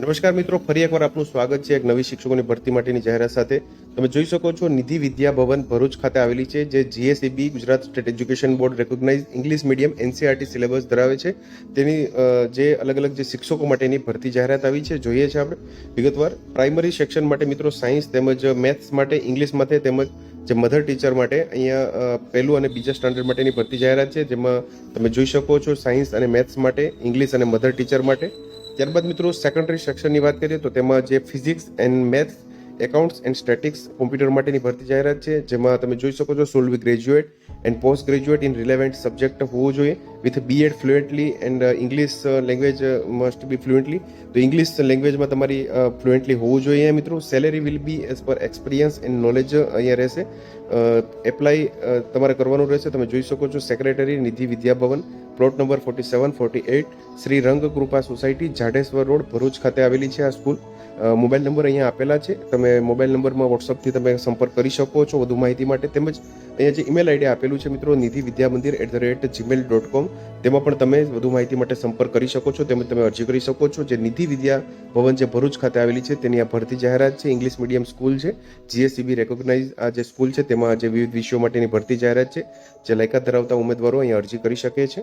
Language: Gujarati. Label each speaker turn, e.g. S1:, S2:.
S1: નમસ્કાર મિત્રો, ફરી એકવાર આપનું સ્વાગત છે એક નવી શિક્ષકોની ભરતી માટેની જાહેરાત સાથે. તમે જોઈ શકો છો નિધિ વિદ્યા ભવન ભરૂચ ખાતે આવેલી છે, જે GSEB Gujarat state education board recognise English medium NCERT syllabus ધરાવે છે. તેની જે અલગ અલગ જે શિક્ષકો માટેની ભરતી જાહેરાત આવી છે, જોઈએ છે આપણે. વિગતવાર પ્રાઇમરી સેક્શન માટે મિત્રો સાયન્સ તેમજ મેથ્સ માટે ઇંગ્લિશ માટે તેમજ જે મધર ટીચર માટે અહીંયા પહેલું અને બીજા સ્ટાન્ડર્ડ માટેની ભરતી જાહેરાત છે, જેમાં તમે જોઈ શકો છો સાયન્સ અને મેથ્સ માટે ઇંગ્લિશ અને મધર ટીચર માટે. ત્યારબાદ મિત્રો સેકન્ડરી સેક્શનની વાત કરીએ તો તેમાં જે physics and maths accounts and statics computer માટેની ભરતી જાહેરાત છે, જેમાં તમે જોઈ શકો છો સોલ્વી graduate and post graduate in relevant subject હોવું જોઈએ. With BEd fluently and English language must be fluently તો ઇંગ્લિશ લેંગ્વેજમાં તમારી ફ્લુએન્ટલી હોવું જોઈએ મિત્રો. Salary will be as per experience and knowledge અહીંયા રહેશે. એપ્લાય તમારે કરવાનું રહેશે. તમે જોઈ શકો છો secretary Nidhi, Vidyabhavan plot number forty seven forty eight Shri Rang Krupa society Jadeshwar road, Bharuch ખાતે આવેલી છે આ સ્કૂલ મોબાઈલ નંબર અહીંયા આપેલા છે. તમે મોબાઈલ નંબરમાં વોટ્સઅપથી તમે સંપર્ક કરી શકો છો વધુ માહિતી માટે. તેમજ અહીંયા જે ઈમેલ આઈડી આપેલું છે મિત્રો Nidhi Vidya Mandir at the rate Gmail dot com તેમાં પણ તમે વધુ માહિતી માટે સંપર્ક કરી શકો છો. તેમજ તમે અરજી કરી શકો છો. જે નિધિ વિદ્યા ભવન જે ભરૂચ ખાતે આવેલી છે, તેની આ ભરતી જાહેરાત છે. ઇંગ્લિશ મીડિયમ સ્કૂલ છે. જીએસસીબી રેકોગ્નાઇઝ આ જે સ્કૂલ છે, તેમાં જે વિવિધ વિષયો માટેની ભરતી જાહેરાત છે. જે લાયકાત ધરાવતા ઉમેદવારો અહીંયા અરજી કરી શકે છે.